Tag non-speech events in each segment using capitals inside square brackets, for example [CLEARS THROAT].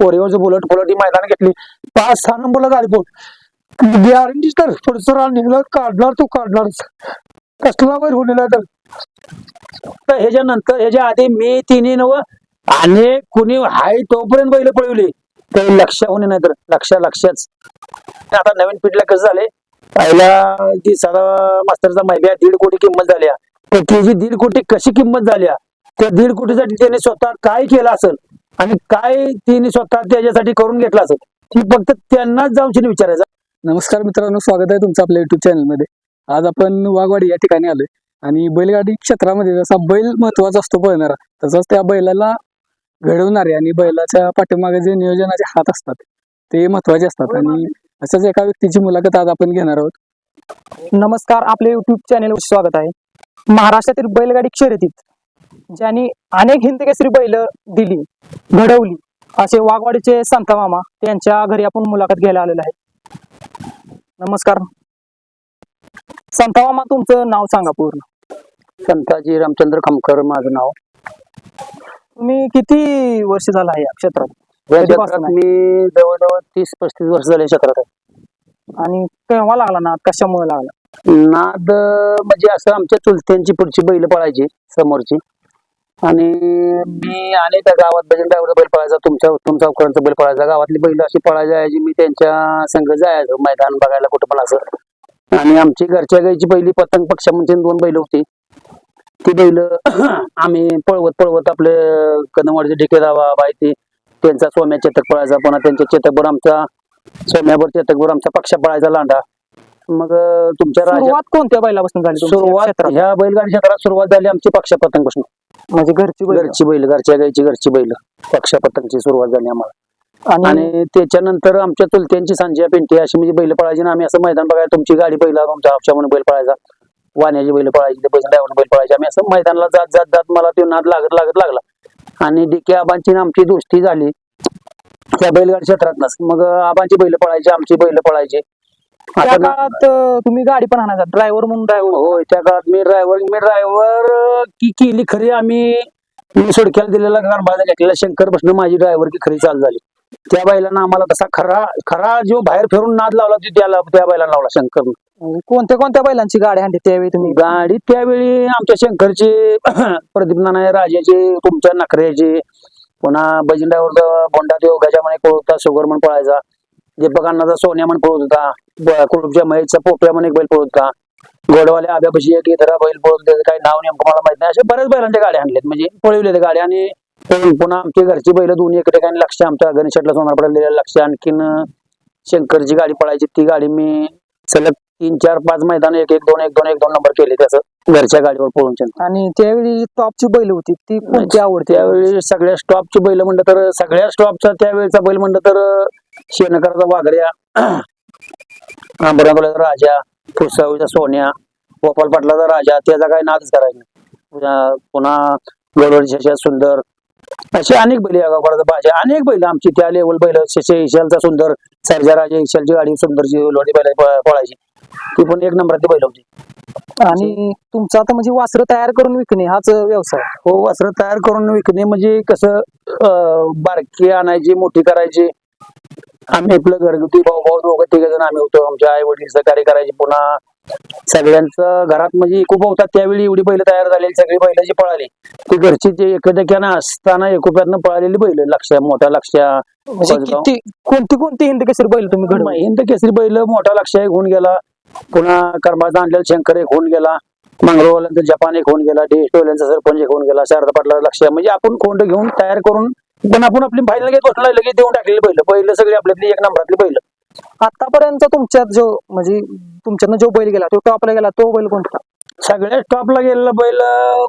कोरेगावचं bullet bullet ही मैदान घेतली. पाच सहा नंबरला गाडी बोल गॅरंटी तर पुढचं रान निघलं. काढणार तू काढणार. कसला बैल होणार तर? ह्याच्या नंतर ह्याच्या आधी मी तिने नव आणि कुणी हाय तोपर्यंत बैल पळवली. तर लक्ष होणे नाही तर लक्ष लक्षच आता नवीन पिढीला कसं झालंय? पहिला ती साधा मास्तरचा माहिती दीड कोटी किंमत झाली आहे. तर त्याची दीड कोटी कशी किंमत झाली आहे? त्या दीड कोटीसाठी त्याने स्वतः काय केलं असेल? आणि काय तिने स्वतः त्याच्यासाठी करून घेतलं असेल ती फक्त त्यांनाच जाऊन विचारायचं. नमस्कार मित्रांनो स्वागत आहे तुमचं आपल्या युट्यूब चॅनलमध्ये आज आपण वाघवाडी या ठिकाणी आलोय. आणि बैलगाडी क्षेत्रामध्ये जसा बैल महत्त्वाचा असतो पळणारा तसाच त्या बैलाला घडवणारे आणि बैलाच्या पाठीमागे जे नियोजनाचे हात असतात ते महत्त्वाचे असतात. आणि अशाच एका व्यक्तीची मुलाखत आज आपण घेणार आहोत. नमस्कार आपल्या युट्यूब चॅनेलवर स्वागत आहे. महाराष्ट्रातील बैलगाडी शर्यतीत ज्यांनी अनेक हिंदकेसरी बैल दिली घडवली. असे वाघवाडीचे संता मामा त्यांच्या घरी आपण मुलाखत घ्यायला आलेलो आहे. नमस्कार. संता मामा तुमचं नाव सांगा पूर्ण. संताजी रामचंद्र खामकर माझं नाव. तुम्ही किती वर्ष झाला आहे या क्षेत्रात? या? मी जवळजवळ तीस पस्तीस वर्ष झाले क्षेत्रात आहे. आणि केव्हा लागला ना कशामुळे लागला? नाद म्हणजे असं आमच्या चुलत्यांची पुढची बैल पळायची समोरची. आणि मी अनेक गावात भजन ड्रायव्हर बैल पळायचा तुमच्या उत्तम सावकरांचा बैल पळायचा. गावातली बैल अशी पळायला जायची मी त्यांच्या संघ जायचो मैदान बघायला कुठं पण असं. आणि आमची घरच्या गाईची पहिली पतंग पक्षा म्हणजे दोन बैल होती. ती बैल [CLEARS THROAT] आम्ही पळवत पळवत आपले कदमवाडीचे ढिके दावा बाई ती त्यांचा सोम्या चेतक पळायचा पुन्हा त्यांच्या चेतकभर आमचा सोम्याभर चेतकभर आमचा पक्षा पळायचा लांडा. मग तुमच्या राजा सुरुवात कोणत्या बैलापासून झाली सुरुवात? ह्या बैलगाडी क्षेत्रात सुरुवात झाली आमची पक्षापतंगपासून. म्हणजे घरची बैल. घरची बैल घरच्या गायची घरची बैल. पक्षापतंगची सुरुवात झाली आम्हाला. आणि त्याच्यानंतर आमच्या चुलत्यांची सांजिया पेंटी अशी म्हणजे बैल पळायची ना आम्ही असं मैदान बघायला तुमची गाडी पहिला तुमच्या हापशा म्हणून बैल पळायचा. वाण्याची बैल पळायची ते बैल बैल पळायचे. आम्ही असं मैदानाला जात जात जात मला तो नाद लागत लागत लागला. आणि डीके आबांची आमची दोस्ती झाली. त्या बैलगाडी क्षेत्रातनच. मग आबांची बैल पळायची आमची बैल पळायची. त्या आता काळात अं, तुम्ही गाडी पण आणायचा ड्रायव्हर म्हणून ड्रायव्हर होय त्या काळात मी ड्रायव्हर मी ड्रायव्हर की केली खरी आम्ही मी सोडक्याला दिलेला कारभार घेतलेला शंकर बसणं माझी ड्रायव्हर की खरी चालू झाली. त्या बैलांना आम्हाला तसा खरा खरा जो बाहेर फिरून नाद लावला तो त्याला त्या बैलाला लावला शंकर कोणत्या कोणत्या बैलांची गाडी आणली त्यावेळी तुम्ही? गाडी त्यावेळी आमच्या शंकरची [CLEARS THROAT] प्रदीप नाना राजाचे तुमच्या नखऱ्याचे पुन्हा बजन ड्रायव्हर बोंडा देव गजामने पळत होता शुगर म्हणून पळायचा दीपक अण्णाचा सोन्या म्हणून पळत होता. ब- कुलूपच्या महेशचा पोप्या म्हणून एक बैल पळत होता. गोडवाले आब्यापाशी एक इतर बैल पळत होते काही नाव नेमकं मला माहीत नाही. अशा बऱ्याच बैलांच्या गाड्या आणल्यात. म्हणजे पळवले त्या गाड्या आणि पुन्हा आमची घरची बैल दोन्ही एका ठिकाणी लक्ष आमच्या गणेशला सोनार पडलेलं लक्ष आणखीन शंकरची गाडी पळायची. ती गाडी मी सलग तीन चार पाच मैदान एक एक दोन एक दोन एक दोन नंबर केले त्याचं घरच्या गाडीवर पळून आणि त्यावेळी टॉपची बैल होती. ती कोणती आवडते? त्यावेळी सगळ्या स्टॉपची बैल म्हणलं तर सगळ्या स्टॉपचा त्यावेळेचा बैल म्हणलं तर शेणकराचा वाघऱ्या आंबराबाचा राजा फुसावीचा सोन्या गोपाल पाटलाचा राजा त्याचा काही नादच करायचा पुन्हा- गडवडीच्या सुंदर. असे अनेक बैल या गावकराचा भाषा अनेक बैल आमची त्या लेवल बैल शशे इशालचा सुंदर सरजा राजा इशालची गाडी सुंदरची लोडी बैल पळायची. ती पण एक नंबरातली बैल होती. आणि तुमचा आता म्हणजे वासर तयार करून विकणे हाच व्यवसाय हो वासर तयार करून विकणे म्हणजे कसं बारकी आणायची मोठी करायची? आम्ही आपलं घरगुती भाऊ भाऊ दोघं तिघ जण आम्ही होतो. आमच्या आई वडील सहकार्य करायचे पुन्हा. सगळ्यांचं घरात म्हणजे एकोपा होता त्यावेळी एवढी बैल तयार झालेली सगळी बैल जी पळाली. ती घरची ते एकट्यानं असताना एकोप्यातनं पळालेली बैल लक्ष मोठा लक्ष. म्हणजे कोणती कोणती हिंद केसरी बैल तुम्ही घडवली? हिंद केसरी बैल मोठा लक्ष एक होऊन गेला. पुन्हा कर्माचा आणलेला शंकर एक होऊन गेला. मंगळवाल्यांचा जपान एक होऊन गेला. डेस्टोल्यांचा सरपंच एक होऊन गेला. शारदा पाटला लक्ष. म्हणजे आपण कोंड घेऊन तयार करून पण आपण आपली बाहेर लगेच बसला लगेच देऊन टाकलेली पहिलं पहिलं सगळी आपल्यातली एक नंबरातली पहिलं आतापर्यंत तुमच्यात जो म्हणजे तुमच्यानं जो बैल गेला तो टॉपला गेला तो बैल कोणता? सगळ्या टॉपला गेलेला बैल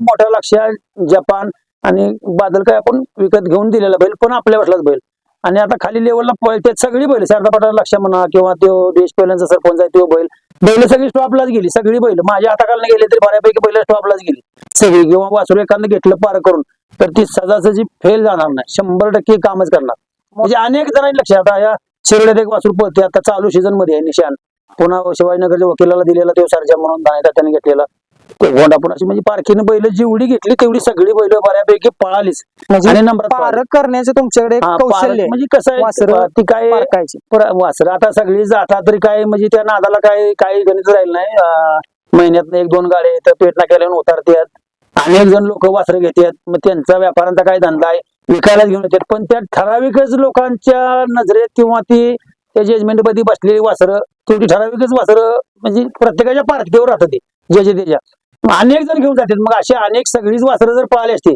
मोठ्या लक्षात जपान आणि बादल काय आपण विकत घेऊन दिलेला बैल पण आपल्या वाटलाच बैल. आणि आता खाली लेवलला पळतात सगळी बैल शारदा लक्ष म्हणा किंवा तो देश पहिल्यांचा सरपंच आहे तो बैल. बैल सगळी स्टॉपलाच गेली सगळी बैल. माझ्या हाताखालनं गेले तरी बऱ्यापैकी बैल स्टॉपलाच गेली. सगळी किंवा वासरू एखादं घेतलं पार करून. तर ती सजासजी फेल जाणार नाही. शंभर टक्के कामच करणार. म्हणजे अनेक जणांनी लक्ष आता या शिरड्यात एक वासरू पळते आता चालू सीझनमध्ये आहे निशान पुन्हा शिवाजीनगरच्या वकिलाला दिलेला तो सरजा म्हणून त्याने घेतलेला. गोंडापूर अशी म्हणजे पारखीने बैल जेवढी घेतली तेवढी सगळी बैल बऱ्यापैकी पळालीच. म्हणजे आणि. पारख करण्याचं तुमच्याकडे कौशल्य म्हणजे कसं वासरं आहे ती काय वासर. आता सगळी जातात तरी काय म्हणजे त्या नादाला काय काही गणित राहील नाही. महिन्यात एक दोन गाड्या तर पेटना केल्याने उतारतात अनेक जण लोक वासरं घेतात. मग त्यांचा व्यापारांचा काय धंदा आहे? विकायलाच घेऊन येतात. पण त्या ठराविकच लोकांच्या नजरेत किंवा ती त्या जजमेंटमध्ये बसलेली वासरं तेवढी ठराविकच वासरं म्हणजे प्रत्येकाच्या पार्थिवर राहतात ते जे जे त्याच्या. अनेक जण घेऊन जातात. मग अशी अनेक सगळीच वासरं जर पळाली असते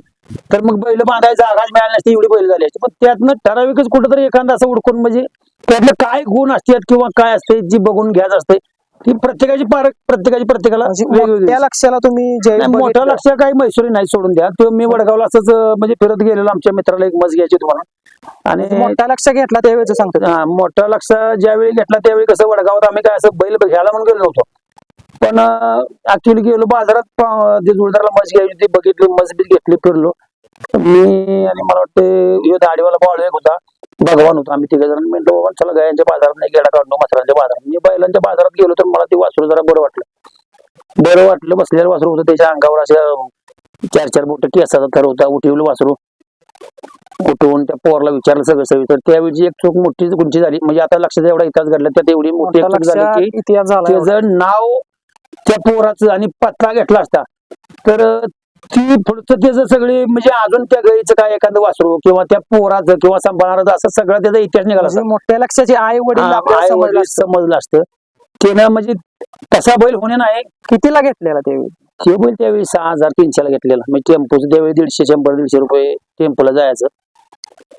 तर मग बैल बांधायचा आकाश मिळाली नसते एवढी बैल झाली असते. पण त्यातनं ठराविकच कुठंतरी एखादा असं उडकून म्हणजे त्यातलं काय गुण असतात किंवा काय असते जी बघून घ्यायचं असते ती प्रत्येकाची पारख प्रत्येकाची प्रत्येकाला म्हणजे वेगवेगळी मोठ्या लक्षाला तुम्ही जे नाही, मोठा लक्ष काही मैसुरी नाही सोडून द्या. तो मी वडगावला असंच म्हणजे फिरत गेलेलो आमच्या मित्राला एक मस घ्यायची तुम्हाला. आणि मोठा लक्ष घेतला त्यावेळेच सांगतो हा, मोठा लक्ष ज्यावेळी घेतला त्यावेळी कसं वडगावात आम्ही काय असं बैल घ्यायला म्हणून गेलो नव्हतो. पण ऍक्च्युली गेलो बाजारात जुळदारला मस घ्यायची होती बघितली मस बी घेतली फिरलो. मी आणि मला वाटते दाढीवाला बाळ एक होता. भगवान होता आम्ही तिघ जण. म्हणतो बाबा चला गायांच्या बाजारात नाही गेला काढलो मसरांच्या बाजारात. मी बैलांच्या बाजारात गेलो तर मला ते वासरू जरा बरं वाटलं. बरं वाटलं बसलेलं वासरू होतं. त्याच्या अंगावर अशा चार चार बोट केसाचा थर होता उठवलं वासरू. उठवून त्या पोरला विचारलं सगळं सगळं. तर त्यावेळी एक चूक मोठी गुंची झाली. म्हणजे आता लक्षात एवढा इतिहास घडला त्यात एवढी मोठी चूक झाली की. त्याचं नाव त्या पोराचं आणि पत्ता घेतला असता. तर ती पुढचं त्याचं सगळे म्हणजे अजून त्या गाईचं काय एखादं वासरू किंवा त्या पोराचं किंवा सांभाळणारचं असं सगळं त्याचा इतिहास निघाला. म्हणजे मोठ्या लक्षाचे आई वडील. समजलं असतं. त्यानं म्हणजे तसा बैल होणे नाही. कितीला घेतलेला त्यावेळी? ते बैल त्यावेळी सहा हजार तीनशेला घेतलेला. म्हणजे टेम्पोचं त्यावेळी दीडशे शंभर दीडशे रुपये टेम्पोला जायचं.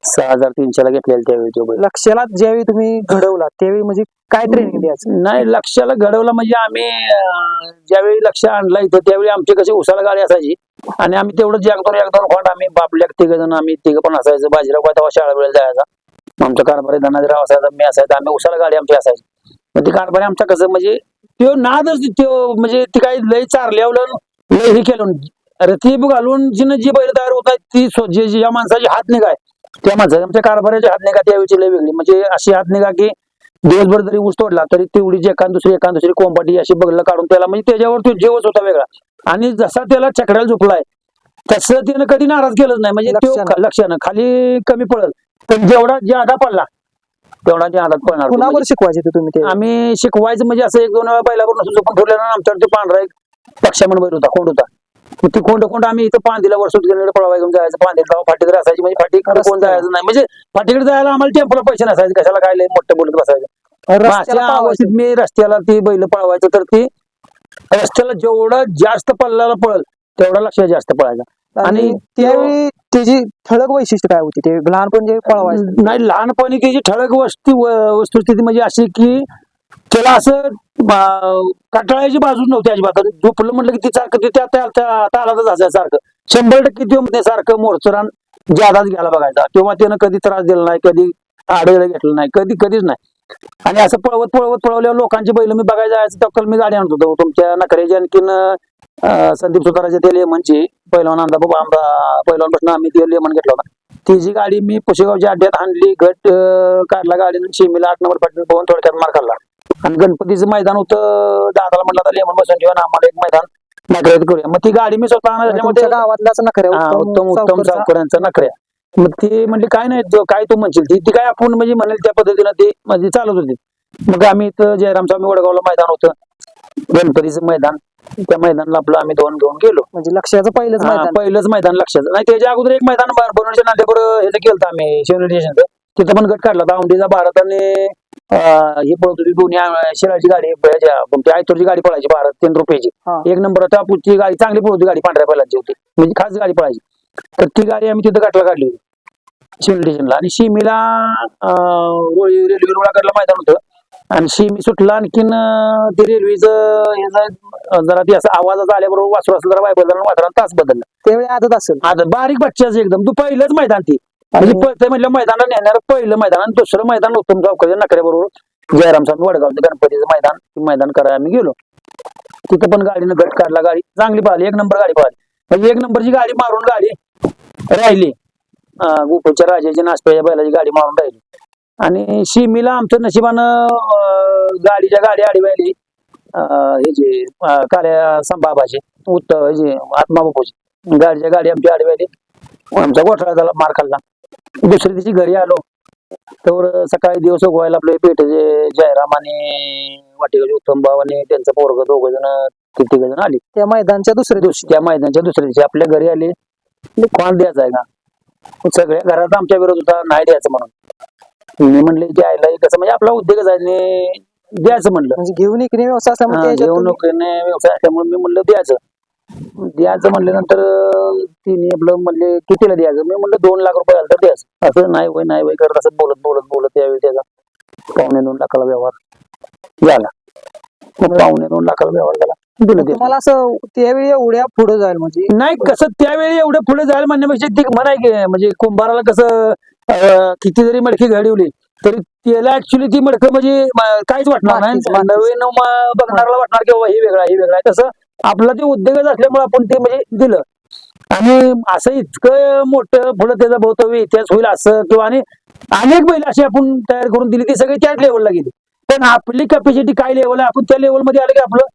सहा हजार तीनशेला घेतलेला त्यावेळी तो बैल. लक्षाला ज्यावेळी तुम्ही घडवला त्यावेळी म्हणजे काय ट्रेनिंग द्यायचं नाही लक्षाला घडवलं म्हणजे आम्ही अं, ज्यावेळी लक्ष आणला इथं त्यावेळी आमची कशी उसाला गाडी असायची. आणि आम्ही तेवढंच एक दोन एक दोन खोंड आम्ही बापल्या तिघ जण आम्ही तिघ पण असायचं. बाजीराव काय तेव्हा शाळा वेळेला जायचा. आमचा कारभारी धनाजीराव असायचा मी असायचा. आम्ही उसाला गाडी आमची असायची. मग ती कारभारी आमचा कसं म्हणजे तो नादच तो म्हणजे ती काही लय चारल्यावलं लय हे केलं. रतीब घालून जिनं जी बैल तयार होत आहेत ती स्व- जे जे- ज्या माणसाची हात निघाय. त्या माणसाची आमच्या कारभाराची हात निघा त्यावेळी लय वेगळी. म्हणजे अशी हात निघा की दिवसभर जरी ऊस तोडला तरी तेवढीच एखाद दुसरी एखाद दुसरी कोंबाटी अशी बघलं काढून त्याला म्हणजे त्याच्यावर तो जीवच होता वेगळा. आणि जसा त्याला चकड्याला झुकलाय तसं त्यानं कधी नाराज केलंच नाही. म्हणजे लक्षानं. खाली कमी पडल. पण जेवढा ज्यादा पडला तेवढा ज्यादा पडणार. तो. कुणावर शिकवायचे ते तुम्ही आम्ही शिकवायचं म्हणजे असं एक दोन वेळा पहिल्यावरून असं झोपून ठेवलेलं ना आमच्यावर ते पांढरा एक पक्षा म्हणून बैल होता कोंड होता. मग ती कोंड कोंड आम्ही इथं पांदीला वर्षात गेलेलं पळवाय घेऊन जायचं. पांदी गाव फाटीकडे असायची म्हणजे फाटीकडे कोण जायचं नाही. म्हणजे फाटीकडे जायला आम्हाला टेम्पोला पैसे नसायचे कशाला काय मोठं बोलत बसायचं. अवस्थेत मी रस्त्याला ती बैल पळवायचं तर ती रस्त्याला जेवढं जास्त पल्ल्याला पळल तेवढा लक्ष जास्त पळायचा. आणि त्यावेळी त्याची ठळक वैशिष्ट्य काय होती? ते लहानपण जे पळवायचं. नाही लहानपणी त्याची ठळक वस्ती वस्तुस्थिती म्हणजे अशी की त्याला असं अं, बाजू नव्हती अजिबात. झोपलं म्हटलं की ती सारखं त्या तालातच असायचं सारखं. शंभर टक्के ते सारखं मोरचरान जादाच घ्यायला बघायचा. किंवा त्यानं कधी त्रास दिला नाही कधी आडवेळ घेतलं नाही कधी कधीच नाही. आणि असं पळवत पळवत पळवल्यावर लोकांची बैल मी बघायला जायचं तक्कल मी गाडी आणत होतो. तुमच्या नखऱ्याची आणखीन संदीप सुताराच्या ते लेमनची पहिलवान आणला बाबा आंबा पहिलवानपासून आम्ही ते लेमन घेतला होता. ती जी गाडी मी पुशेगावच्या अड्ड्यात आणली गट काढला गाडीनं शिमीला आठ नंबर पाठवून पाहून थोडक्यात मार खाल्ला. आणि गणपतीचं मैदान होतं दादाला म्हटलं आता लेमन बसून घेऊन आम्हाला एक मैदान नकऱ्यात करूया. मग ती गाडी मी स्वतः तुमच्या त्याच्यामध्ये गावातलाच नखऱ्या हा, उत्तम उत्तम. सावकरांचा? नखऱ्या. मग ते म्हणले काय नाही काय तू म्हणशील ती ती काय आपण म्हणजे म्हणेल त्या पद्धतीनं ते म्हणजे चालत होती. मग आम्ही इथं जयराम स्वामी वडगावला मैदान होतं. गणपतीचं मैदान. त्या मैदानाला आपलं आम्ही दोन घेऊन गेलो. म्हणजे लक्षाचं पहिलंच हा, मैदान. पहिलंच मैदान लक्षात नाही त्याच्या अगोदर एक मैदान बनवण्याच्या नाट्याबरोबर ह्याचं केलं आम्ही शिवनेरी स्टेशनचं तिथं पण गट काढला औंढीचा भारत आणि ही पळत होती दोन्ही अं, शिराची गाडी ह्याच्या कोणती आयतोरची गाडी पळायची भारत तीन रुपयाची. एक नंबर टापूची गाडी चांगली पळत होती गाडी पांढऱ्या बैलांची होती. म्हणजे खास गाडी पळायची. तर ती गाडी आम्ही तिथं गाठला काढली होती. शिवनेरी स्टेशनला आणि शिमीला रेल्वे रुळाकडला मैदान होतं. आणि शिमी सुटला आणखीन अं, ते रेल्वेचं हे जरा- जरा ते असं आवाजाचा आल्याबरोबर वासरू असलं जरा वाय बदललं वासराला तास बदलला. त्यावेळी आदत असेल. आता बारीक बच्चाच एकदम. तू पहिलंच मैदान ती. म्हणजे पळते म्हटलं मैदानाला नेणार पहिलं मैदान आणि दुसरं मैदान उत्तम नकऱ्या बरोबर जयराम स्वामी वडगावचं गणपतीचं मैदान ते मैदान करायला आम्ही गेलो. तिथं पण गाडीनं गट काढला गाडी चांगली पाहिली एक नंबर गाडी पाहिली. म्हणजे एक नंबरची गाडी मारून गाडी राहिली. गोकुळच्या राजाची नाश्त्याच्या बैलाची गाडी मारून राहिली. आणि शिमीला आमचं नशिबानं गाडीच्या गाडी आडी व्हायली. हे जे अं, काल्या संभाबाचे उत्त जे आत्मा बापूची. गाडीच्या गाडी आमची आडवी आली आमचा गोठळा झाला मार खाल्ला. दुसऱ्या दिवशी घरी आलो. तर सकाळी दिवस उगवायला आपले पेठेचे जयराम आणि वाटेगावचे उत्तम भाऊ आणि त्यांचा पोरग दोघ जण तिघ जण आली. त्या मैदानच्या दुसऱ्या दिवशी त्या मैदानाच्या दुसऱ्या दिवशी आपल्या घरी आले. कोण द्यायचा आहे का? सगळ्या घरात आमच्या विरोध होता नाही द्यायचं म्हणून. मी म्हणले द्यायला कसं म्हणजे आपला उद्योगच आहे द्यायचं म्हणलं. म्हणजे घेऊन इकडे व्यवसाय असल्यामुळे घेऊन व्यवसाय असल्यामुळे मी म्हणलं द्यायचं. द्यायचं म्हणल्यानंतर तिने आपलं म्हणले कितीला द्यायचं. मी म्हणलं दोन लाख रुपये आलं तर द्यायचं. असं नाही वय नाही वय करत असं बोलत बोलत बोलत त्यावेळी त्याचा पावणे दोन लाखाला व्यवहार झाला. मग पावणे दोन लाखाला व्यवहार झाला. तुम्हाला असं त्यावेळी एवढ्या पुढे जाईल म्हणजे? नाही कसं त्यावेळी एवढं पुढे जायला म्हणण्यापेक्षा ती म्हणाय म्हणजे कुंभाराला कसं किती जरी मडकी घडवली तरी त्याला ऍक्च्युली ती मडकं म्हणजे काहीच वाटणार नाही. नवीन बघणाऱ्याला वाटणार की बाबा हे वेगळा हे वेगळा आहे. तसं आपला ते उद्योगच असल्यामुळे आपण ते म्हणजे दिलं. आणि असं इतकं मोठं पुढे त्याचा भवितव्य इतिहास होईल असं किंवा आणि अनेक बैल अशी आपण तयार करून दिली ती सगळी त्याच लेवलला गेली. पण आपली कॅपॅसिटी काय लेवल आहे? आपण त्या लेवलमध्ये आलं की आपलं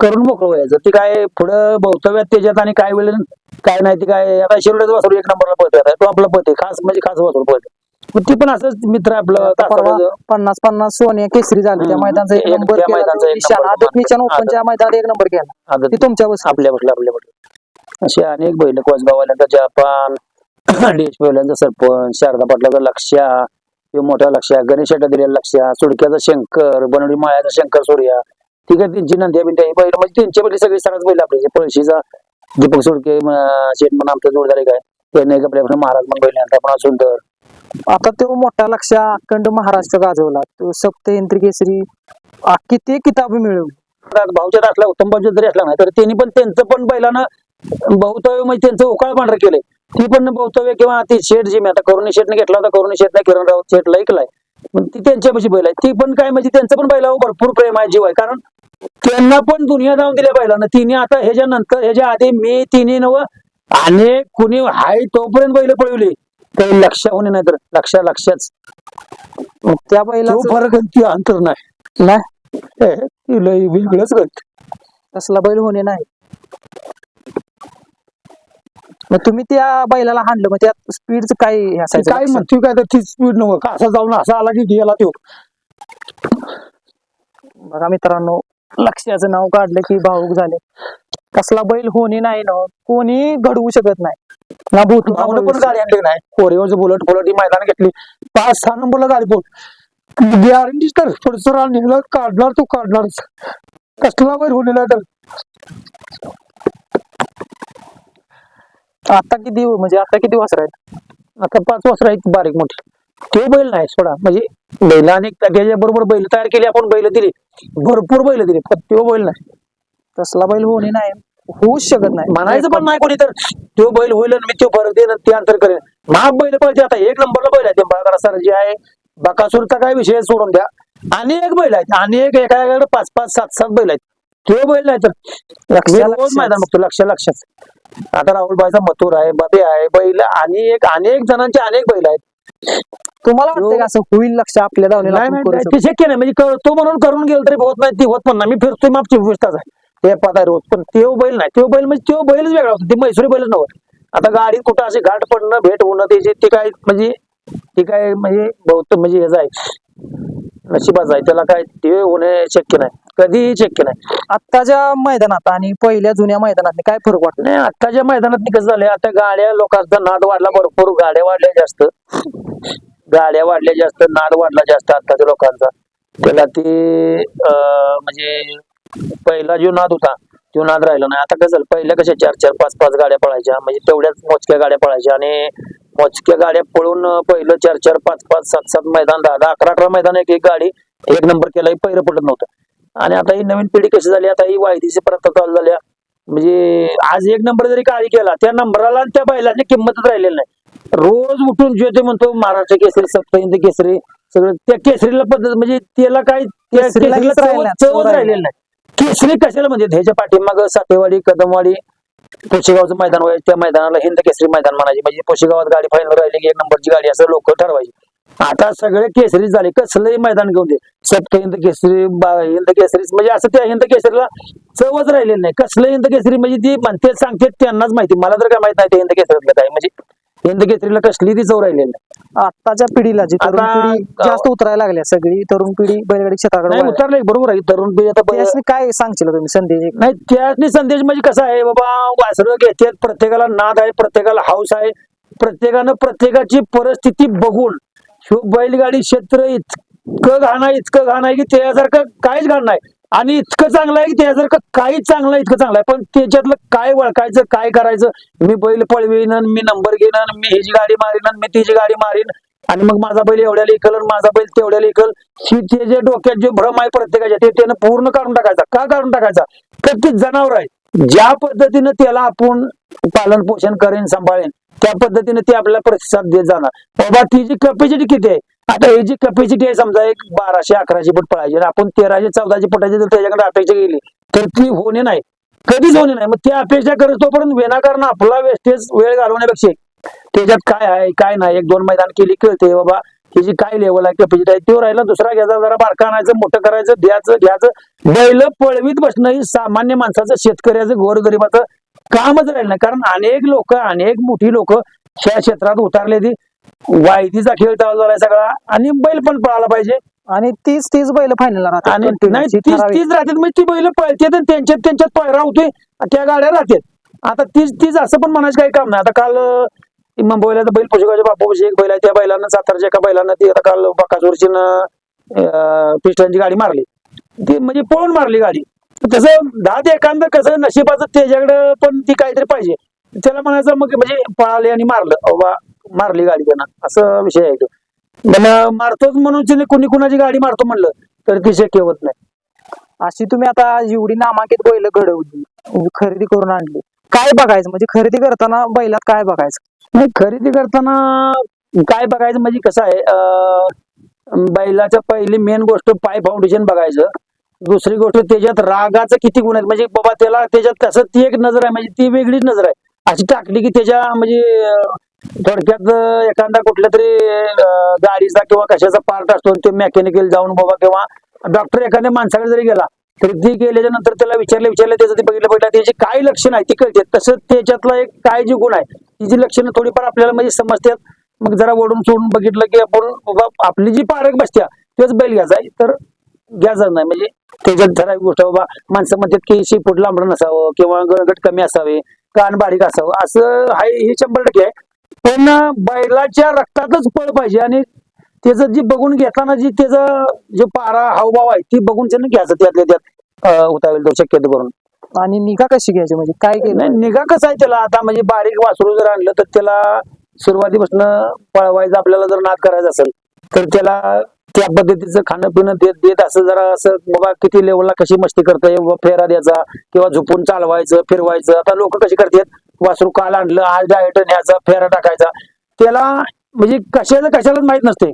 करून मोकळं व्हायचं. ते काय पुढं भवतव्यात त्याच्यात आणि काय वेळ काय नाही ते काय आता शिरोड्याचं वासरू एक नंबरला पळतोय आहे तो आपला पळते खास म्हणजे खास वासरू पळते ती पण असंच मित्र आहे आपलं आता परवा तासाचं. पन्नास पन्नास सोनिया केसरी झाली त्या हम्म. मैदानचा एक एक- नंबर त्या केला. मैदानचा एक निशाण नंबर आदत निशाण आदत- ओपनच्या मैदानात एक नंबर केला. आता ती तुमच्या बस आपल्या बसल्या आपल्या बसल्या असे अनेक बैल कोसगाववाल्यांचा जपान [CLEARS THROAT] डेशपेवाल्यांचा सरपंच शारदा पाटलाचा लक्ष्या हे मोठा लक्ष्या गणेश दिलेला लक्ष्या सुडक्याचा शंकर बनवडी माळ्याचा शंकर सूर्या. ती काय त्यांची नंद्या बिंद्या ही बैल म्हणजे त्यांच्या बैल सगळे सगळ्याच बैल आपले. जे पळशीचा दीपक सुडके म, शेठ म्हणून आमचा जोडदार एक आहे. त्यांनी एक आपल्या महाराज म्हणून बैल आणला पण सुंदर. आता तो मोठा लक्ष अखंड महाराष्ट्र गाजवला. तो सप्तयंत्री केसरी आ, किती किताब मिळवली. आता भाऊच्यात असला उत्तम भाऊच्यात जरी असला नाही तर त्यांनी पण त्यांचं पण बैलानं बहुतव्य म्हणजे त्यांचं उकाळ पांढरं केलंय. ती पण बहुतव्य किंवा ती शेठ जी मी आता करुणी शेठने घेतला होता करुणी शेठने किरण राऊत शेठला ऐकलाय. पण ती त्यांच्यापाशी बैल आहे. ती पण काय म्हणजे त्यांचं पण बैलावर भरपूर प्रेम आहे जीव आहे. कारण त्यांना पण दुनिया जाऊन दिल्या बैलानं. तिने आता ह्याच्या नंतर ह्याच्या आधी मी तिने नव अनेक कुणी हाय तोपर्यंत बैल पळवली. काही लक्ष होणे नाही तर लक्ष लक्षच. मग त्या तो बैलाचं फरक आणि ती अंतर नाही. नाही? हे, ती लय वेगळंच करते तसला बैल होणे नाही. मग तुम्ही त्या बैलाला हाणलं मग त्यात स्पीडचं काय हे असायचं काय? म्हणतोय काय तर ती स्पीड नव्ह. का असा जाऊन असा आला की गेला तो? बघा मित्रांनो लक्ष्याचं नाव काढलं की भाऊक झाले. कसला बैल होणे नाही ना कोणी घडवू शकत नाही. ना भूत पण गाडी आणली नाही. कोरेवरचं बुलट बुलट ही मैदान घेतली. पाच सहा नंबरला गाडी बोल. गॅरंटी तर पुढचं निघलं काढणार तू काढणारच कसला वैर होणेला तर. आता किती म्हणजे आता किती वासर आहेत? आता पाच वासर आहेत बारीक मोठी. तो बैल नाही सोडा. म्हणजे बैल अनेक त्याच्या बरोबर बैल तयार केली आपण बैल दिली. भरपूर बैल दिली पण तो बैल नाही. तसला बैल होणे नाही. होऊच शकत नाही. म्हणायचं पण नाही कोणी तर तो बैल होईल आणि मी तो फरक देईन आणि ते अंतर करेन. महाग बैल पाहिजे आता. एक नंबरला बैल आहे ते सर जे आहे बकासूरचा काय विषय सोडून द्या. अनेक बैल आहेत अनेक एका एकाकडे पाच पाच सात सात बैल आहेत. तो बैल नाही तर लक्ष- मी रोज लक्षच. मैदान बघतो लक्ष लक्षच आता राहुलबाईचा मथुर आहे बबे आहे बैल आणि एक अनेक जणांचे अनेक बैल आहेत. तुम्हाला वाटतं का असं होईल लक्ष आपल्या दावणीला नाही आपण नाही करू नाही, शकतो? ते शक्य नाही. म्हणजे तो म्हणून करून गेलं तरी होत नाही ती होत पण नाही. मी फिरतोय मागची व्यवस्थाच आहे. ते पता रोज पण तो बैल नाही. तो बैल म्हणजे तो बैलच वेगळा होता. ती मैसुरी बैलच नव्हतं. आता गाडी कुठं असे घाट पडणं भेट होणं त्याची ते काय म्हणजे ते काय म्हणजे बहुत म्हणजे हेच आहे नशिबाच आहे त्याला काय ते होणे शक्य नाही. कधीही शक्य नाही. आत्ताच्या मैदानात आणि पहिल्या जुन्या मैदानात काय फरक वाटतो? नाही आत्ताच्या मैदानात कसं झालंय? आता गाड्या लोकांचा नाद वाढला भरपूर. गाड्या वाढल्या जास्त. गाड्या वाढल्या जास्त. नाद वाढला जास्त आत्ताच्या लोकांचा. त्याला ते अं, म्हणजे पहिला जो नाद होता. तो नाद राहिला नाही. आता कसं झालं पहिल्या कशा चार चार पाच पाच गाड्या पळायच्या. म्हणजे तेवढ्याच मोजक्या गाड्या पळायच्या. आणि मोजक्या गाड्या पळून पहिलं चार चार पाच पाच सात सात मैदान दहा दहा अकरा अकरा मैदान एक एक गाडी एक नंबर केला पहिलं पडत नव्हतं. आणि आता ही नवीन पिढी कशी झाली? आता ही वायदीची प्रथा चालू झाल्या म्हणजे आज एक नंबर जरी गाडी केला त्या नंबराला आणि त्या बैलाची किंमतच राहिलेली नाही. रोज उठून जे ते म्हणतो महाराष्ट्र केसरी सप्तहिंद केसरी सगळं त्या केसरीला पद्धत म्हणजे त्याला राहिली राहिलेली नाही. केसरी कशाला म्हणजे ह्याच्या पाठीमाग सातेवाडी कदमवाडी पोशेगावचं मैदान व्हायचं त्या मैदानाला हिंद केसरी मैदान म्हणायची. म्हणजे पोशेगावात गाडी फायनल राहिली की एक नंबरची गाडी असं लोक ठरवायची. आता सगळे केसरी झाले. कसलंही मैदान घेऊन दे. सप्त हिंद केसरी हिंद केसरी म्हणजे असं त्या हिंद केसरीला चवच राहिलेली नाही. कसलं हिंद केसरी? म्हणजे ती म्हणते सांगते त्यांनाच माहिती. मला तर काय माहीत नाही ते हिंद केसरीतलं काय. म्हणजे हिंद केसरीला कसली ती चव राहिलेली नाही आताच्या पिढीला जी तरुण आता- पिढी जास्त उतरायला लागल्या सगळी तरुण पिढी बैलगाडी क्षेत्राकडे नाही वळाली. उतरलंय बरोबर आहे तरुण पिढी आता त्यासनी काय सांगशील तुम्ही संदेश? नाही त्यातनी संदेश म्हणजे कसं आहे बाबा वासरं घेतात प्रत्येकाला नाद आहे प्रत्येकाला हाऊस आहे प्रत्येकानं प्रत्येकाची परिस्थिती बघून ह्यो बैलगाडी क्षेत्र इतकं घाण आहे इतकं घाण आहे की त्यासारखं काहीच घाण नाही आणि इतकं चांगलं आहे की त्यासारखं काही चांगलं इतकं चांगलं आहे. पण त्याच्यातलं काय वळखायचं काय करायचं? मी बैल पळवीन आणि मी नंबर घेईन आणि मी ह्याची गाडी मारीन आणि मी तिची गाडी मारीन. आणि मग माझा बैल एवढ्याला इकल आणि माझा बैल तेवढ्याला इकल ही त्याच्या डोक्यात जे भ्रम आहे प्रत्येकाच्या ते त्यानं पूर्ण काढून टाकायचा. का काढून टाकायचा? तर ते जनावर आहे. ज्या पद्धतीनं त्याला आपण पालन पोषण करेन सांभाळेन त्या पद्धतीने ते आपल्याला प्रतिसाद देत जाणार. बाबा ती जी कॅपॅसिटी किती आहे? आता हे जी कॅपॅसिटी आहे समजा एक बाराशे अकराशे फूट पळायची आणि आपण तेराशे चौदाशे फुटाची जर त्याच्याकडे अपेक्षा केली तर ती होणे नाही. कधीच होणे नाही. मग ती अपेक्षा करत तोपर्यंत विनाकारण आपला वेस्टेज वेळ घालवण्यापेक्षा त्याच्यात काय आहे काय नाही एक दोन मैदान केली कळते बाबा त्याची काय लेवल आहे कॅपॅसिटी आहे तो राहिला दुसरा घ्यायचा जरा बारका आणायचं मोठं करायचं द्यायचं घ्यायचं. बैल पळवीत बसणं ही सामान्य माणसाचं शेतकऱ्याचं गोरगरिबाचं कामच राहिलं नाही. कारण अनेक लोक अनेक मोठी लोक ह्या क्षेत्रात उतरले ती वायदीचा खेळ चालू झालाय सगळा. आणि बैल पण पळायला पाहिजे. आणि तीच तीच बैल फायनल आणि नाही तीच तीच राहतात. म्हणजे ती बैल पळतात आणि त्यांच्यात त्यांच्यात पायरा होतोय. त्या गाड्या राहतात. आता तीच तीच असं पण म्हणायचं काही काम नाही. आता काल मुंबईला तर बैल पुशकाच्या बापूची एक बैल आहे. त्या बैलानं सातारच्या एका बैलानं ती आता काल बकासूरची पिस्टनची गाडी मारली. ती म्हणजे पळून मारली गाडी. तसं दहा ते एखादं कसं नशिबाचं त्याच्याकडे पण ती काहीतरी पाहिजे. त्याला म्हणायचं मग म्हणजे पळाले आणि मारलं. बाबा मारली गाडी त्यांना. असं विषय आहे तो. मारतोच म्हणून तिने कुणी कुणाची गाडी मारतो म्हणलं तर ती शक्य होत नाही. अशी तुम्ही आता एवढी नामांकित बैल घडवली म्हणजे खरेदी करून आणली. काय बघायचं? म्हणजे खरेदी करताना बैलात काय बघायचं? नाही खरेदी करताना काय बघायचं? म्हणजे कसं आहे बैलाच्या पहिली मेन गोष्ट पाय फाउंडेशन बघायचं. दुसरी गोष्ट त्याच्यात रागाचं किती गुण आहेत? म्हणजे बाबा त्याला त्याच्यात कसं ती एक नजर आहे म्हणजे ती वेगळीच नजर आहे. अशी टाकली की त्याच्या म्हणजे थोडक्यात एखादा कुठल्या तरी गाडीचा किंवा कशाचा पार्ट असतो ते मेकॅनिकल जाऊन बाबा किंवा डॉक्टर एखाद्या माणसाकडे जरी गेला तरी ती गेल्याच्यानंतर त्याला विचारलं विचारलं त्याचं ते बघितलं बघितलं त्याची काय लक्षण आहे ती कळते तसं त्याच्यातला एक काय जी गुण आहे तिची लक्षणं थोडीफार आपल्याला म्हणजे समजतात. मग जरा ओढून सोडून बघितलं की आपण बाबा आपली जी पारख बसत्या तेच बैल घ्यायचा आहे तर घ्यायचा नाही. म्हणजे त्याच्यात जरा गोष्ट बाबा माणसं म्हणतात की शेपूट लांबडं नसावं किंवा गळगट कमी असावे कान बारीक असावं असं आहे हे शंभर टक्के आहे. पण बैलाच्या रक्तातच पळ पाहिजे आणि त्याचं जी बघून घेताना जी त्याचं जे पारा हावभाव आहे ती बघून त्यानं घ्यायचं त्यातल्या त्यात येईल तो शक्यतो करून. आणि निगा कशी घ्यायची? म्हणजे काय केलं? नाही निगा कसं आहे त्याला? आता म्हणजे बारीक वासरू जर आणलं तर त्याला सुरुवातीपासून पळवायचं आपल्याला जर नाद करायचा असेल तर त्याला त्या पद्धतीचं खाणं पिणं देत देत असं जरा असं बाबा किती लेवलला कशी मस्ती करताय फेरा द्यायचा किंवा झोपून चालवायचं फिरवायचं आता लोक कशी करतात? वासरू काल आणलं आज डायट न्यायचा फेरा टाकायचा. त्याला म्हणजे कशाचं कशालाच माहीत नसते.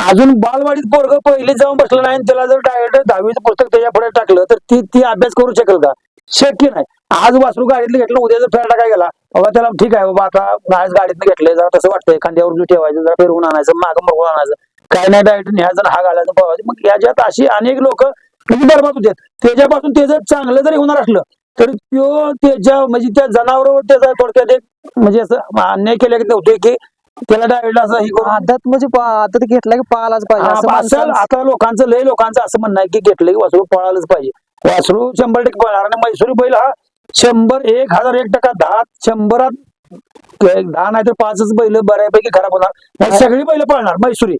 अजून बालवाडीत पोरग पहिले जाऊन बसलं नाही त्याला जर डायरेक्ट दहावीचं पुस्तक त्याच्या पुढे टाकलं तर ती ती अभ्यास करू शकेल का? शक्य नाही. आज वासरू गाडीतलं घेतलं उद्या जर फेरा टाकाय गेला बाबा त्याला ठीक आहे बाबा आता आज गाडीतनं घेतलंय जरा तसं वाटतंय खांद्यावर ठेवायचं जरा फिरवून आणायचं मागं मरवून आणायचं. काय नाही डायरेक्ट न्यायचं हा घालायचं मग याच्यात अशी अनेक लोक धर्मात म्हणजे होते त्याच्यापासून ते जर चांगलं जरी होणार असलं तरी तो त्याच्या म्हणजे त्या जनावरावर त्याचा थोडक्यात एक म्हणजे असं अन्याय केल्या नव्हते की त्याला डायरेक्ट असं हे करून आदत म्हणजे पा- आदत घेतला की पाहायलाच पाहिजे. हा, असं असेल आता लोकांचं लय लोकांचं असं म्हणणं आहे की घेतलं की वासरू पळालंच पाहिजे. वासरू शंभर टक्के पळणार आणि मैसुरी बैल हा शंभर एक हजार एक टक्का दहा शंभरात एक दहा नाही तर पाचच बैल बऱ्यापैकी खराब होणार. नाही, सगळी बैल पळणार मैसुरी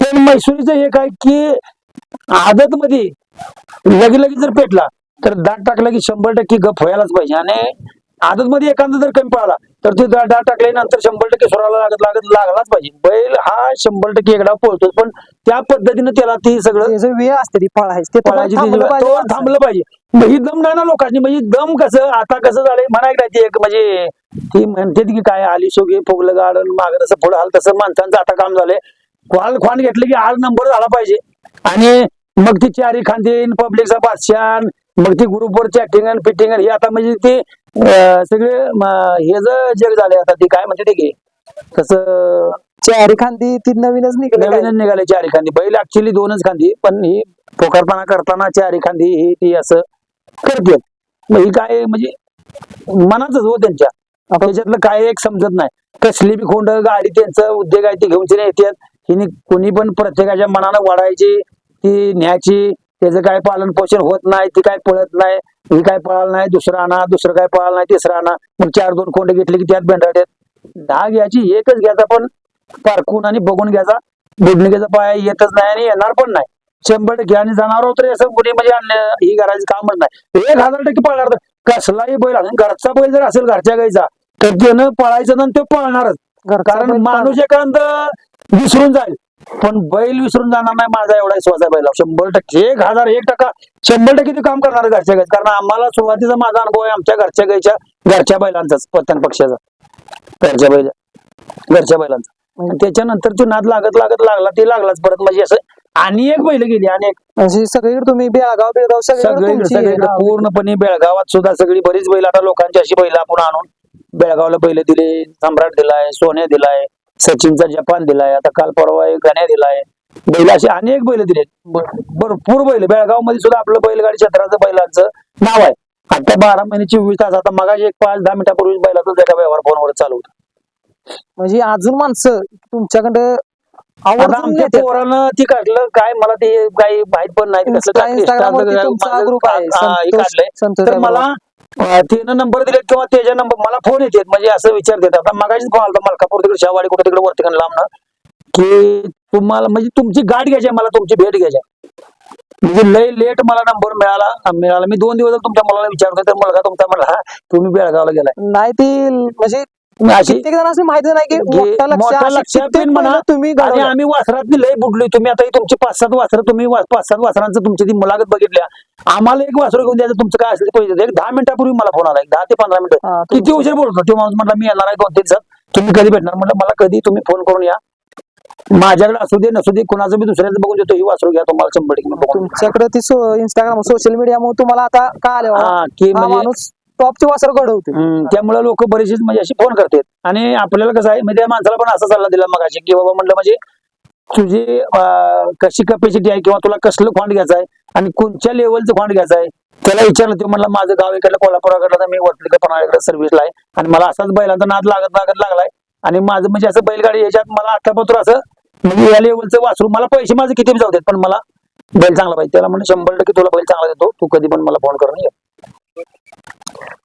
पण मैसुरीचं एक आहे की आदत मध्ये लगी लगेच जर पेटला तर दाट टाकला की शंभर टक्के गप व्हायलाच पाहिजे. आणि आदत मध्ये एखादा जर कमी पळाला तर ते दाट दाट टाकल्यानंतर शंभर टक्के सोडायला लागत लागत लागलाच पाहिजे. बैल हा शंभर टक्के एकदा पळतो पण त्या पद्धतीने त्याला ती सगळं वेळ असते ती पळायची. ते पळायची थांबलं ती- पाहिजे. तो माणसानं. थांबलं पाहिजे. मग ही दम नाही ना लोकांनी. म्हणजे दम कसं आता कसं झालंय म्हणा एकदा ती एक म्हणजे ती म्हणते की काय आली सोगी फुगलं गाडन माग तसं पुढं आलं तसं माणसांचं आता काम झालंय. क्वाल खोन घेतलं की आज नंबर झाला पाहिजे. आणि मग ती चारी खांदीन पब्लिकचा बादशान मग ती ग्रुपवर चॅटिंग आणि फिटिंग हे आता म्हणजे ते सगळे हे जग झाले आता ती काय म्हणते ते तसं चारी खांदी ती नवीनच निघाली? नवीनच निघाले चारी खांदी. बैल ऍक्च्युली दोनच खांदी पण ही पोकारपणा करताना चारी खांदी ही ती असं करते मग ही काय म्हणजे मनातच हो त्यांच्या. त्याच्यातलं काय एक समजत नाही. कसली बी खोंड गाडी त्यांचं उद्योग आहे ते घेऊन येतात. हिने कोणी पण प्रत्येकाच्या मनानं वाढायची ती न्यायची त्याचं काय पालन पोषण होत नाही ती काय पळत नाही ही काय पळाल नाही दुसरं आणा दुसरं काय पळाल नाही तिसरं आणा. मग चार दोन खोंड घेतली की त्यात बेंडाळतात दहा घ्यायची एकच घ्यायचा पण पारखून आणि बघून घ्यायचा. बुडणिकेचा पाय येतच नाही आणि येणार पण नाही. शंभर टक्के आणि जनावर तर असं कुणी म्हणजे आणलं ही करायचं कामच नाही. एक हजार टक्के पळणार तर कसलाही बैल घरचा बैल जर असेल घरच्या गाईचा तर त्यानं पळायचं तर तो पळणारच. कारण माणूस एखाद विसरून जाईल. पण बैल विसरून जाणार नाही माझा एवढा विश्वास आहे बैला शंभर टक्के. एक हजार एक टक्का. शंभर टक्के ते काम करणार घरच्या गाईत कारण आम्हाला सुरुवातीचा माझा अनुभव आहे आमच्या घरच्या गाईच्या घरच्या बैलांचाच पत्तन पक्षाचा. घरच्या बैल घरच्या बैलांचा. त्याच्यानंतर तो नाद लागत लागत लागला ते लागलाच परत. म्हणजे असं आणि एक बैल गेली आणि एक म्हणजे सगळीकडे तुम्ही बेळगाव बेळगाव सगळीकडे पूर्णपणे बेळगावात सुद्धा सगळी बरीच बैल आता लोकांची अशी बैल आपण आणून बेळगावला बैल दिले सम्राट दिलाय सोन्या दिलाय. सचिनचा जपान दिलाय आता काल परवा एक गण्या दिलाय. बैल असे अनेक बैल दिले भरपूर बैल. बेळगावमध्ये सुद्धा आपलं बैलगाडी क्षेत्राचं बैलांचं नाव आहे. आता बारा महिने चोवीस तास आता मगाशी एक पाच दहा मिनिटापूर्वी बैलाचा एका व्यवहार फोनवर चालू होता. म्हणजे अजून माणसं तुमच्याकडे. पोरानं ती काढलं. काय मला ते काही माहीत पण नाही. तर मला तिनं नंबर दिले किंवा त्याच्या नंबर मला फोन येतात. म्हणजे असं विचारतात आता मगाशीच फोन आला मलकापूर तिकडे शाहवाडी कुठे तिकडे वरती लांब ना की तुम्हाला म्हणजे तुमची गाठ घ्यायची मला तुमची भेट घ्यायची म्हणजे लय लेट मला नंबर मिळाला. मिळाला. मी दोन दिवस तुमच्या मुलाला विचारतो तर मुलगा तुमचा म्हणला तुम्ही बेळगावला गेलाय. नाही ती म्हणजे कित्येक जण असं माहिती नाही की गे- मोठा लक्ष मोठा अशी लक्ष कित्येक पण म्हणा बैलं तुम्ही आणि घडवलं. आम्ही वासरात लय बुडलोय. तुम्ही आता ही तुमची पाच सात वासरं तुम्ही वा- पाच सात वासरांचं तुमची ती मुलाखत बघितल्या. आम्हाला एक वासर घेऊन द्यायचं तुमचं काय असेल ते पैसे द्या. एक दहा मिनिटापूर्वी मला फोन आला एक दहा ते पंधरा मिनिटं. हा, किती उशीर बोलतो तो माणूस म्हटला मी येणार आहे दोन तीन दिवसात. तुम्ही कधी भेटणार? म्हटलं मला कधी तुम्ही फोन करून या. माझ्याकडे असू दे नसू दे कुणाचं मी दुसऱ्याचं बघून देतो. ही वासरू घ्या तुम्हाला शंभर टक्के मी बघून देतो. तुमच्याकडे ती इंस्टाग्राम सोशल मीडियामुळे तुम्हाला आता काय आले हा, की हा म्हणजे माणूस टॉपची वासर घडवते त्यामुळे लोक बरेचसे म्हणजे अशी फोन करतात. आणि आपल्याला कसं आहे म्हणजे त्या माणसाला पण असा सल्ला दिला मगाशी की बाबा म्हणलं म्हणजे तुझी कशी कपॅसिटी आहे किंवा तुला कसलं फंड घ्यायचं आहे आणि कोणत्या लेवलचं फंड घ्यायचं आहे त्याला विचारलं ते म्हणलं माझं गाव इकडलं कोल्हापुराकडलं तर मी वरती पन्हाळ्याकडे सर्व्हिसला आहे. आणि मला असाच बैलांचा नाद लागत लागत लागलाय. आणि माझं म्हणजे असं बैलगाडी याच्यात मला आतापत्र असं म्हणजे या लेवलचं वासरू मला पैसे माझे किती जाऊ देत पण मला बैल चांगला पाहिजे. त्याला म्हणजे शंभर टक्के तुला बैल चांगला देतो. तू कधी पण मला फोन करून ये.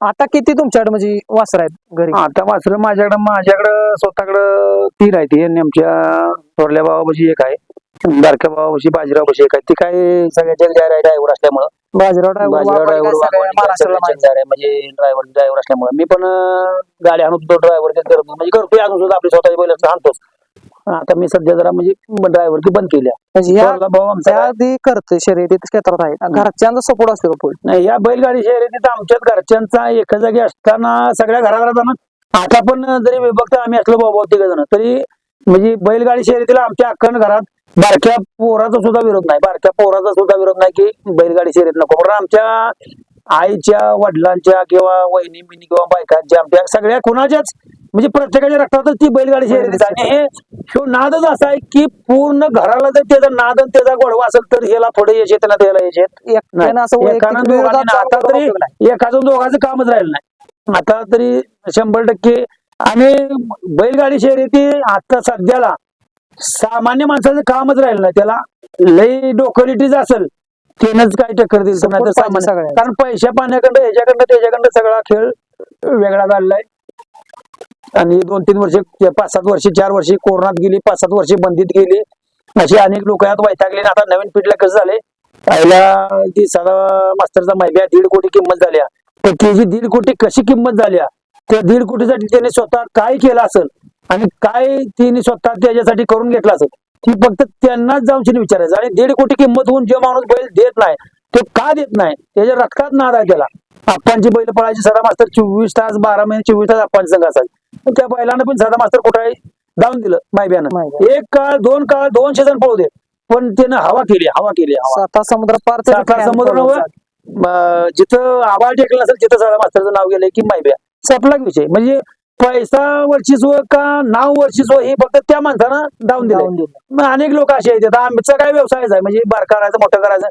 आता किती तुमच्याकडे म्हणजे वासर आहेत घरी? आता वासरं माझ्याकडे माझ्याकडं स्वतःकडं तीन आहे ती आमच्या थोरल्या भावापाशी एक आहे. बारक्या भावापाशी बाजीराव पाशी एक आहे. ती काय सगळ्याच्या ड्रायव्हर असल्यामुळं. बाजीराव ड्रायव्हर बाजीराव ड्रायव्हर आहे. म्हणजे ड्रायव्हर ड्रायव्हर असल्यामुळे. मी पण गाडी आणून ड्रायव्हर करतो म्हणजे करतोय अजून सुद्धा आपली स्वतःची बैल आणतोच. आता मी सध्या जरा म्हणजे ड्रायव्हर बंद केल्या. म्हणजे ह्या थोरला भाऊ आमचा त्या काय- आधी करते शर्यती क्षेत्रात आहे. घरच्यांचा सपोर्ट असतो का पुढे नाही या बैलगाडी शर्यतीत आमच्याच घरच्यांचा एका जागी असताना सगळ्या घराघरात आता पण जरी विभक्त आम्ही असलो बाबा तिघ जण तरी म्हणजे बैलगाडी शर्यतीला आमच्या अखंड घरात बारक्या पोराचा सुद्धा विरोध नाही. बारक्या पोराचा सुद्धा विरोध नाही की बैलगाडी शर्यत नको. कारण आमच्या आईच्या वडिलांच्या किंवा वहिनी बिनी किंवा बायकांच्या आमच्या सगळ्या कुणाच्याच म्हणजे प्रत्येकाच्या रक्तातच ती बैलगाडी शर्यत आणि हे ह्यो नादच असा आहे की पूर्ण घराला जर त्याचा नाद आणि त्याचा गोडवा असेल तर ह्याला थोडे यश येत ना त्याला यश येत आता तरी. एखादं दोघांचं कामच राहिलं नाही. आता तरी शंभर टक्के आणि बैलगाडी शर्यती आता सध्याला सामान्य माणसाचं कामच राहिलं नाही. त्याला लई डोकलिटीज असेल त्यानंच काय टक्कर दिली सामान्य. कारण पैशा पाण्याकडं ह्याच्याकडनं त्याच्याकडनं सगळा खेळ वेगळा झालेला आहे आणि दोन तीन वर्ष पाच सात वर्षे चार वर्षे कोरोनात गेली पाच सात वर्षे बंदीत गेली. असे अनेक लोक यात वैतागले आता नवीन पिढीला कसं झाले पहिला ती साधा मास्तरचा महिला दीड कोटी किंमत झाल्या. तर त्याची दीड कोटी कशी किंमत झाल्या? त्या दीड कोटीसाठी त्याने स्वतः काय केलं असेल? आणि काय तिने स्वतः त्याच्यासाठी करून घेतलं असेल? ती फक्त त्यांनाच जाऊन तिने विचारायचं. आणि दीड कोटी किंमत होऊन जो माणूस बैल देत नाही तो का देत नाही? त्याच्या रक्तात नाद आहे त्याला. आप्पांची बैल पळायची सदा मास्तर चोवीस तास बारा महिने चोवीस तास आप्पांची संघ असायची. त्या बैलानं पण सदा मास्तर कुठे जाऊन दिलं मायब्यानं. एक काळ दोन काळ दोनशे जण पळू दे. पण त्यानं हवा केली हवा केली हवा. साता समुद्र पार सातारा समुद्र नव्हे, म, जिथं आभाळ टेकलं असेल तिथं सदा मास्तरचं नाव गेलंय की मायब्या. संपला विषय. म्हणजे पैसा वर्चस्व का नाव वर्चस्व हे फक्त त्या माणसानं दावून दिलं. मग अनेक लोक असे आहेत आता आमचा काय व्यवसायच आहे? म्हणजे बार करायचं मोठं करायचं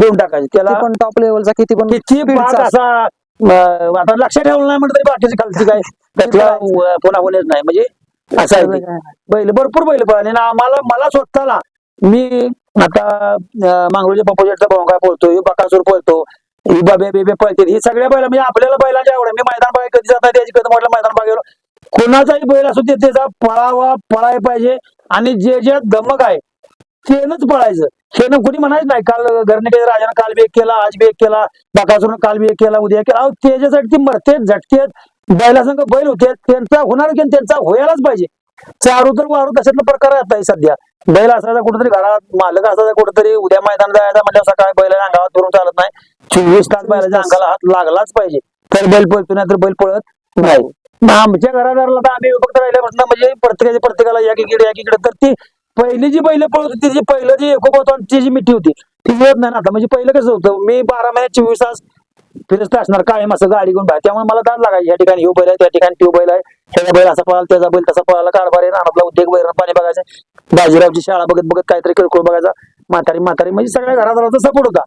देऊन टाकायचं. त्याला पण टॉप लेवलचा किती पण किती असा आता लक्षात ठेवलं नाही म्हणत तरी बाकीची खालची काय? त्यातला पुन्हा होणेच नाही. म्हणजे असं आहे ते. बैल भरपूर बैल पळाले ना आम्हाला मला स्वतःला मी आता अं, मांगरूळच्या पप्पोजेटचा भाऊ काय पळतो ह्यो बकासूर पळतो ही बाबे बेबे पळते ही सगळ्या बैला म्हणजे आपल्याला बैलांच्या आवड मी मैदान बघाय कधी जात नाही त्याची कधी म्हटलं मैदान बघायला कोणाचाही बैल असो ते त्याचा पळावा पळाय पाहिजे. आणि जे जे दमक आहे तेनच पळायचं. हे कुणी म्हणायचं नाही. काल घरने राजाने काल बी केला आज बी केला बाकासून काल बी केला उद्या केला. अहो त्याच्यासाठी ती मरतेत झटतेत बैलासंग बैल होते त्यांचा होणार की त्यांचा व्हायलाच पाहिजे. चारू तर वारू तशातला प्रकार आहे नाही सध्या. बैल असायचा कुठेतरी घरात मालक असायचा कुठेतरी उद्या मैदान जायचा म्हणजे सकाळी बैलाच्या अंगावर धरून चालत नाही. चोवीस तास बैलाच्या अंगाला हात लागलाच पाहिजे. तर बैल पळतो नाही तर बैल पळत नाही. आमच्या घरादाराला तर आम्ही फक्त राहिल्यापासून म्हणजे प्रत्येकाच्या प्रत्येकाला या इकडे या इकडे तर ती पहिली जी बैल पळत होती जी पहिलं जी एको होतो आणि ती जी मिठी होती ती येत नाही ना. आता म्हणजे पहिलं कसं होतं मी बारा महिने चोवीस तास फिरस्त असणार कायम असं गाडी घेऊन बाहेर. त्यामुळे मला दाद लागायची या ठिकाणी ह्यो बैल आहे त्या ठिकाणी त्यो बैल आहे त्याचा बैल असा पळाला त्याचा बैल तसा पळाला कारभार आहे रानातला उद्योग बैल पाणी बघायचं. बाजीरावची शाळा बघत बघत काहीतरी किरकोळ बघायचा. म्हातारी म्हातारी म्हणजे सगळ्या घरात सपोर्ट होता.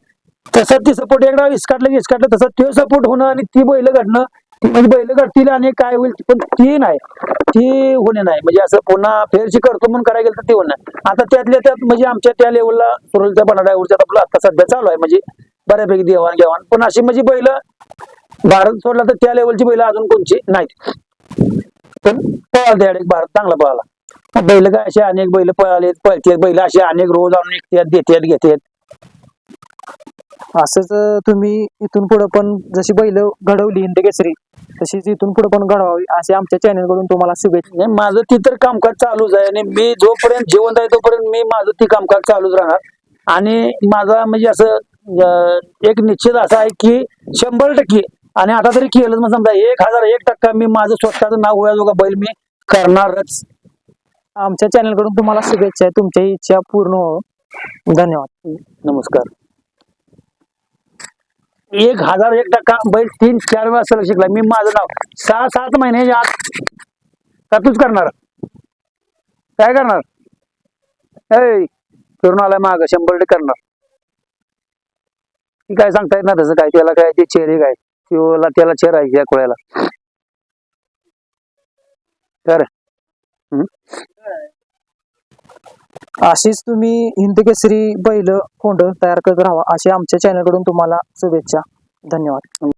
तसं ती सपोर्ट एकदा इसकाटलं की इसकाटलं तसं ते सपोर्ट होणं आणि ती बैल घडणं म्हणजे बैल घडतील आणि काय होईल पण ती नाही. ती होणे नाही. म्हणजे असं पुन्हा फेरशी करतो म्हणून करायला गेलं तर ती होणार. आता त्यातल्या त्यात म्हणजे आमच्या त्या लेवलला सुरलच्या बना ड्रायव्हरच्या आपलं आता सध्या चालू आहे. म्हणजे बऱ्यापैकी देवाण घेवाण. पण अशी म्हणजे बैल भारत सोडला तर त्या लेवलची बैल अजून कोणची नाहीत. पण पळाला त्या भारत चांगला पळाला. बैल काय असे अनेक बैल पळाले पळतेत. बैल असे अनेक रोज आणून निघतात देतात घेतात. असंच तुम्ही इथून पुढे पण जशी बैल घडवली हिंद केसरी तशीच इथून पुढे पण घडवावी असे आमच्या चॅनलकडून तुम्हाला शुभेच्छा. माझं ती तर कामकाज चालूच आहे आणि मी जोपर्यंत जिवंत आहे तोपर्यंत मी माझं ती कामकाज चालूच राहणार. आणि माझा म्हणजे असं एक निश्चित असा आहे की शंभर टक्के आणि आता तरी केलं मग समजा एक हजार एक टक्का मी माझं स्वतःचं नाव होया बैल मी करणारच. आमच्या चॅनलकडून तुम्हाला शुभेच्छा आहे तुमच्या इच्छा पूर्ण हो धन्यवाद. नमस्कार. एक हजार एक टक्का बैल तीन चार वेळा सलग शिकला. मी माझं नाव सहा सात महिन्याच्या आत त्यातूच करणार. काय करणार? फिरून आलाय माग शंभर टक्के करणार. ती काय सांगता येत ना तसं काय त्याला काय ते चेहरे काय त्याला त्याला चेहरा आहे या कोळ्याला. तर अशीच तुम्ही हिंद केसरी बैल कोंड तयार करत राहा अशी आमच्या चॅनलकडून तुम्हाला शुभेच्छा. धन्यवाद.